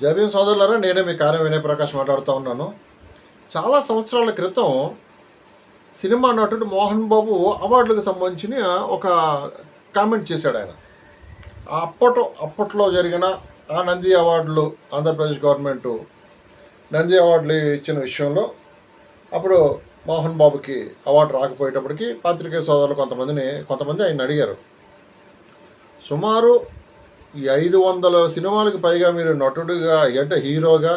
జబీం సోదరులారా నేనే మీ కార్యం వినయ ప్రకాష్ మాట్లాడుతూ ఉన్నాను. చాలా సంవత్సరాల క్రితం సినిమా నటుడు మోహన్ బాబు అవార్డులకు సంబంధించిన ఒక కామెంట్ చేశాడు ఆయన. అప్పట్లో అప్పట్లో జరిగిన ఆ నంది అవార్డులు ఆంధ్రప్రదేశ్ గవర్నమెంట్ నంది అవార్డులు ఇచ్చిన విషయంలో అప్పుడు మోహన్ బాబుకి అవార్డు రాకపోయేటప్పటికి పాత్రికేయ సోదరులు కొంతమందిని కొంతమంది ఆయన అడిగారు. సుమారు ఈ ఐదు వందల సినిమాలకు పైగా మీరు నటుడుగా అంటే హీరోగా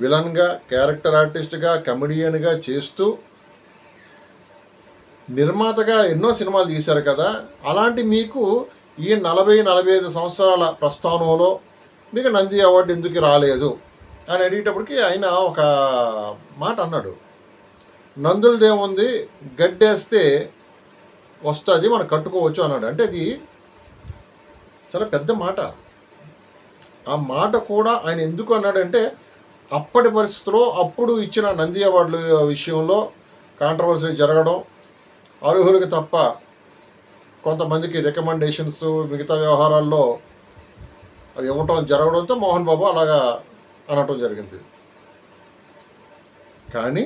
విలన్గా క్యారెక్టర్ ఆర్టిస్ట్గా కమెడియన్గా చేస్తూ నిర్మాతగా ఎన్నో సినిమాలు తీశారు కదా. అలాంటి మీకు ఈ నలభై నలభై ఐదు సంవత్సరాల ప్రస్థానంలో మీకు నంది అవార్డు ఎందుకు రాలేదు అని అడిగేటప్పటికి ఆయన ఒక మాట అన్నాడు. నందులదేముంది? గడ్డేస్తే వస్తుంది మనం కట్టుకోవచ్చు అన్నాడు. అంటే అది చాలా పెద్ద మాట. ఆ మాట కూడా ఆయన ఎందుకు అన్నాడంటే అప్పటి పరిస్థితుల్లో అప్పుడు ఇచ్చిన నంది అవార్డుల విషయంలో కాంట్రవర్సీ జరగడం అర్హులకు తప్ప కొంతమందికి రికమెండేషన్స్ మిగతా వ్యవహారాల్లో అవి ఇవ్వటం జరగడంతో మోహన్ బాబు అలాగా అనటం జరిగింది. కానీ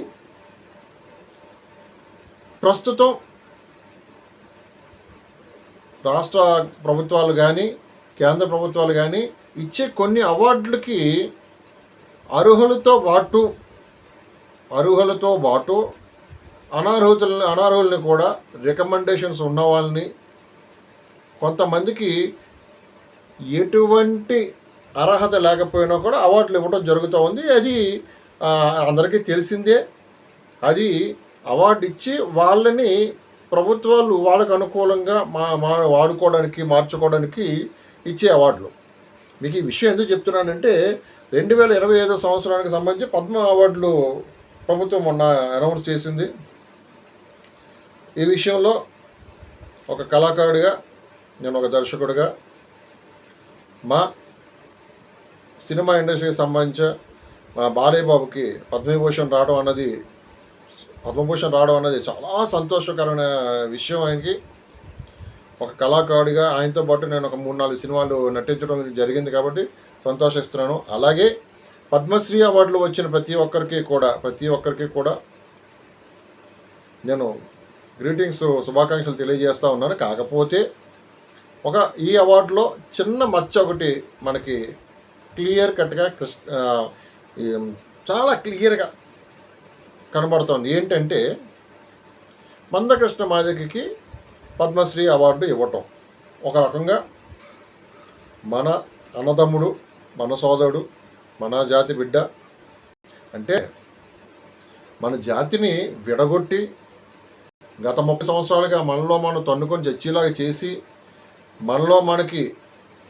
ప్రస్తుతం రాష్ట్ర ప్రభుత్వాలు కానీ కేంద్ర ప్రభుత్వాలు కానీ ఇచ్చే కొన్ని అవార్డులకి అర్హులతో పాటు అర్హులతో పాటు అనార్హుతులని అనార్హుల్ని కూడా రికమెండేషన్స్ ఉన్న వాళ్ళని కొంతమందికి ఎటువంటి అర్హత లేకపోయినా కూడా అవార్డులు ఇవ్వడం జరుగుతూ ఉంది. అది అందరికీ తెలిసిందే. అది అవార్డు ఇచ్చి వాళ్ళని ప్రభుత్వాలు వాళ్ళకు అనుకూలంగా మా మా వాడుకోవడానికి మార్చుకోవడానికి ఇచ్చే అవార్డులు. మీకు ఈ విషయం ఎందుకు చెప్తున్నానంటే రెండు వేల ఇరవై ఐదో సంవత్సరానికి సంబంధించి పద్మ అవార్డులు ప్రభుత్వం మొన్న అనౌన్స్ చేసింది. ఈ విషయంలో ఒక కళాకారుడిగా నేను ఒక దర్శకుడిగా మా సినిమా ఇండస్ట్రీకి సంబంధించి మా బాలయ్య బాబుకి పద్మవిభూషణ్ రావడం అన్నది పద్మభూషణ్ రావడం అన్నది చాలా సంతోషకరమైన విషయం ఆయనకి. ఒక కళాకారుడిగా ఆయనతో పాటు నేను ఒక మూడు నాలుగు సినిమాలు నటించడం జరిగింది కాబట్టి సంతోషిస్తున్నాను. అలాగే పద్మశ్రీ అవార్డులు వచ్చిన ప్రతి ఒక్కరికి కూడా ప్రతి ఒక్కరికి కూడా నేను గ్రీటింగ్స్ శుభాకాంక్షలు తెలియజేస్తూ ఉన్నాను. కాకపోతే ఒక ఈ అవార్డులో చిన్న మచ్చ ఒకటి మనకి క్లియర్ కట్గా కృష్ణ చాలా క్లియర్గా కనబడుతోంది. ఏంటంటే మందకృష్ణ మాదికి పద్మశ్రీ అవార్డు ఇవ్వటం. ఒక రకంగా మన అన్నదమ్ముడు మన సోదరుడు మన జాతి బిడ్డ. అంటే మన జాతిని విడగొట్టి గత ముప్పై సంవత్సరాలుగా మనలో మనం తన్నుకొని చచ్చేలాగా చేసి మనలో మనకి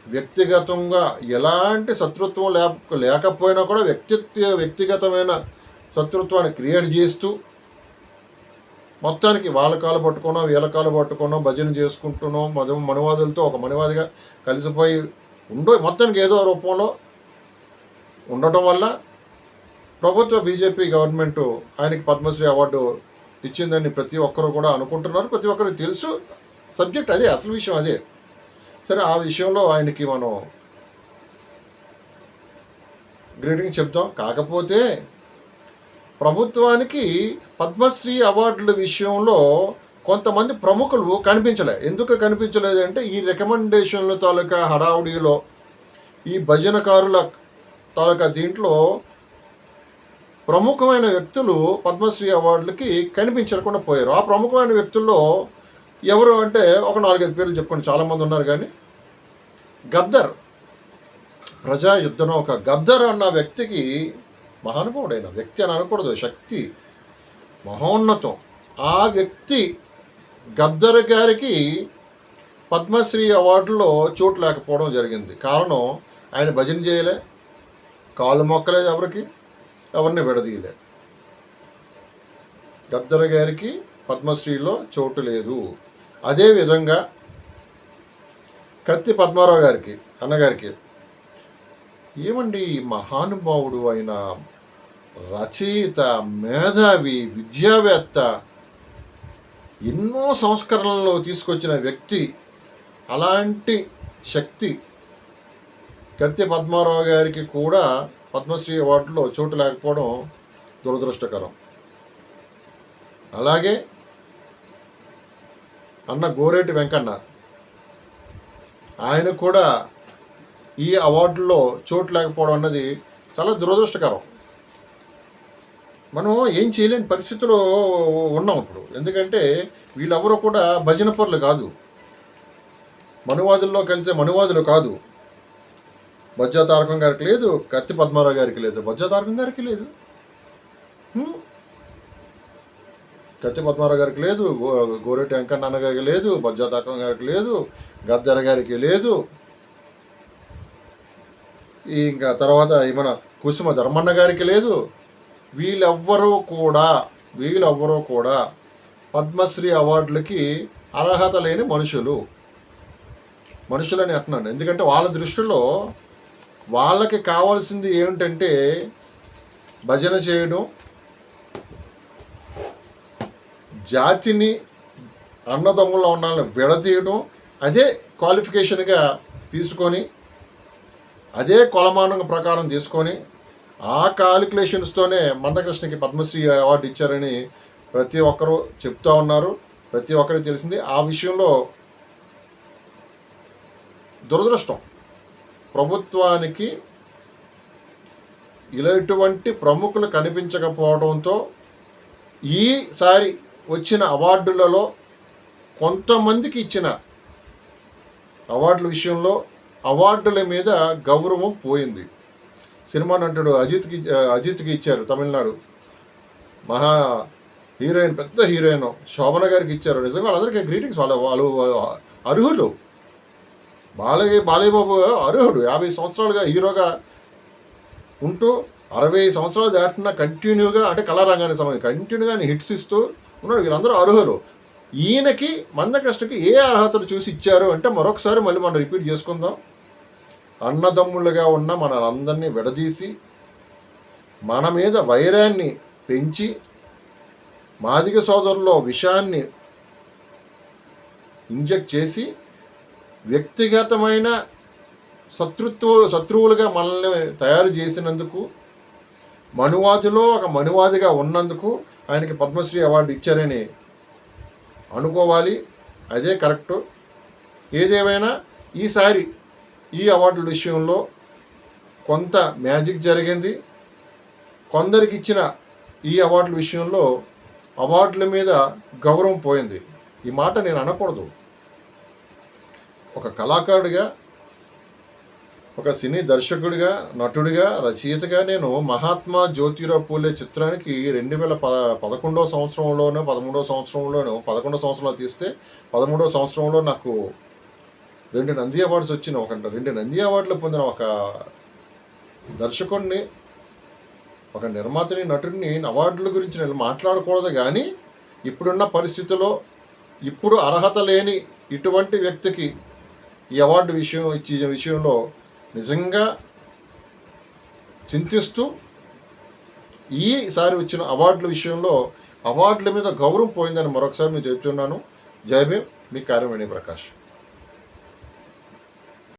వ్యక్తిగతంగా ఎలాంటి శత్రుత్వం లేక లేకపోయినా కూడా వ్యక్తిత్వ వ్యక్తిగతమైన శత్రుత్వాన్ని క్రియేట్ చేస్తూ మొత్తానికి వాళ్ళ కాలు పట్టుకున్నాం వీళ్ళ కాలు పట్టుకున్నాం భజన చేసుకుంటున్నాం మధు మనువాదులతో ఒక మనువాదిగా కలిసిపోయి ఉండో మొత్తానికి ఏదో రూపంలో ఉండటం వల్ల ప్రభుత్వ బీజేపీ గవర్నమెంట్ ఆయనకి పద్మశ్రీ అవార్డు ఇచ్చిందని ప్రతి ఒక్కరు కూడా అనుకుంటున్నారు. ప్రతి ఒక్కరికి తెలుసు. సబ్జెక్ట్ అదే అసలు విషయం అదే. సరే ఆ విషయంలో ఆయనకి మనం గ్రీటింగ్ చెప్తాం. కాకపోతే ప్రభుత్వానికి పద్మశ్రీ అవార్డుల విషయంలో కొంతమంది ప్రముఖులు కనిపించలే. ఎందుకు కనిపించలేదు అంటే ఈ రికమెండేషన్ల తాలూకా హడావుడిలో ఈ భజనకారుల తాలూకా దీంట్లో ప్రముఖమైన వ్యక్తులు పద్మశ్రీ అవార్డులకి కనిపించకుండా పోయారు. ఆ ప్రముఖమైన వ్యక్తుల్లో ఎవరు అంటే ఒక నాలుగైదు పేర్లు చెప్పుకోండి. చాలామంది ఉన్నారు కానీ గద్దర్. ప్రజా యుద్ధంలో ఒక గద్దర్ అన్న వ్యక్తికి మహానుభావుడైన వ్యక్తి అని అనకూడదు శక్తి మహోన్నతం. ఆ వ్యక్తి గద్దర్ గారికి పద్మశ్రీ అవార్డులో చోటు లేకపోవడం జరిగింది. కారణం ఆయన భజన చేయలే కాళ్ళు మొక్కలే ఎవరికి ఎవరిని విడదీయలే. గద్దర్ గారికి పద్మశ్రీలో చోటు లేదు. అదేవిధంగా కత్తి పద్మారావు గారికి అన్నగారికి ఏమండి మహానుభావుడు అయిన రచయిత మేధావి విద్యావేత్త ఎన్నో సంస్కరణలు తీసుకొచ్చిన వ్యక్తి అలాంటి శక్తి కత్తి పద్మారావు గారికి కూడా పద్మశ్రీ అవార్డులో చోటు లేకపోవడం దురదృష్టకరం. అలాగే అన్న గోరేటి వెంకన్న ఆయన కూడా ఈ అవార్డులో చోటు లేకపోవడం అన్నది చాలా దురదృష్టకరం. మనం ఏం చేయలేని పరిస్థితిలో ఉన్నాం ఇప్పుడు. ఎందుకంటే వీళ్ళెవరూ కూడా భజన పనులు కాదు. మనువాదుల్లో కలిసే మనువాదులు కాదు. బజ్జా తారకం గారికి లేదు కత్తి పద్మారావు గారికి లేదు. బజ్జా తారకం గారికి లేదు. కత్తి పద్మారావు గారికి లేదు గో వెంకన్న గారికి లేదు బజ్జా తారకం గారికి లేదు గద్దర గారికి లేదు. ఇంకా తర్వాత మన కుసుమ ధర్మన్న గారికి లేదు వీళ్ళెవ్వరూ కూడా వీళ్ళెవ్వరూ కూడా పద్మశ్రీ అవార్డులకి అర్హత లేని మనుషులు. మనుషులని అంటున్నాను. ఎందుకంటే వాళ్ళ దృష్టిలో వాళ్ళకి కావాల్సింది ఏమిటంటే భజన చేయడం జాతిని అన్నదమ్ముల్లో ఉన్న విడదీయడం అదే క్వాలిఫికేషన్గా తీసుకొని అదే కొలమానం ప్రకారం తీసుకొని ఆ కాలిక్యులేషన్స్తోనే మందకృష్ణకి పద్మశ్రీ అవార్డు ఇచ్చారని ప్రతి ఒక్కరూ చెప్తూ ఉన్నారు. ప్రతి ఒక్కరికి తెలిసింది. ఆ విషయంలో దురదృష్టం. ప్రభుత్వానికి ఇలాంటి ప్రముఖులు కనిపించకపోవడంతో ఈసారి వచ్చిన అవార్డులలో కొంతమందికి ఇచ్చిన అవార్డుల విషయంలో అవార్డుల మీద గౌరవం పోయింది. సినిమా నటుడు అజిత్కి అజిత్కి ఇచ్చారు తమిళనాడు. మహా హీరోయిన్ పెద్ద హీరోయిన్ శోభన గారికి ఇచ్చారు. నిజంగా వాళ్ళందరికీ గ్రీటింగ్స్. వాళ్ళ వాళ్ళు అర్హులు. బాలయ్య బాలయ్యబాబు అర్హుడు. యాభై సంవత్సరాలుగా హీరోగా ఉంటూ అరవై సంవత్సరాలు దాటిన కంటిన్యూగా అంటే కళారంగానికి సంబంధించి కంటిన్యూగా హిట్స్ ఇస్తూ ఉన్నాడు. వీళ్ళందరూ అర్హులు. ఈయనకి మందకృష్ణకి ఏ అర్హతలు చూసి ఇచ్చారు అంటే మరొకసారి మళ్ళీ మనం రిపీట్ చేసుకుందాం. అన్నదమ్ములుగా ఉన్న మనందరినీ విడదీసి మన మీద వైరాన్ని పెంచి మాదిగ సోదరుల్లో విషాన్ని ఇంజెక్ట్ చేసి వ్యక్తిగతమైన శత్రుత్వ శత్రువులుగా మనల్ని తయారు చేసినందుకు మనువాదిలో ఒక మనువాదిగా ఉన్నందుకు ఆయనకి పద్మశ్రీ అవార్డు ఇచ్చారని అనుకోవాలి. అదే కరెక్టు. ఏదేమైనా ఈసారి ఈ అవార్డుల విషయంలో కొంత మ్యాజిక్ జరిగింది. కొందరికి ఇచ్చిన ఈ అవార్డుల విషయంలో అవార్డుల మీద గౌరవం పోయింది. ఈ మాట నేను అనకూడదు. ఒక కళాకారుడిగా ఒక సినీ దర్శకుడిగా నటుడిగా రచయితగా నేను మహాత్మా జ్యోతిరావు పూలే చిత్రానికి రెండు వేల పద పదకొండో సంవత్సరంలోనో పదమూడో సంవత్సరంలోనో పదకొండో సంవత్సరంలో తీస్తే పదమూడో సంవత్సరంలో నాకు రెండు నంది అవార్డ్స్ వచ్చిన ఒక రెండు నంది అవార్డులు పొందిన ఒక దర్శకుడిని ఒక నిర్మాతని నటుడిని అవార్డుల గురించి నేను మాట్లాడకూడదు కానీ ఇప్పుడున్న పరిస్థితిలో ఇప్పుడు అర్హత లేని ఇటువంటి వ్యక్తికి ఈ అవార్డు విషయం ఇచ్చే విషయంలో నిజంగా చింతిస్తూ ఈసారి వచ్చిన అవార్డుల విషయంలో అవార్డుల మీద గౌరవం పోయిందని మరొకసారి నేను చెప్తున్నాను. జయభీం భీమ్ మీ కార్యమణి ప్రకాష్.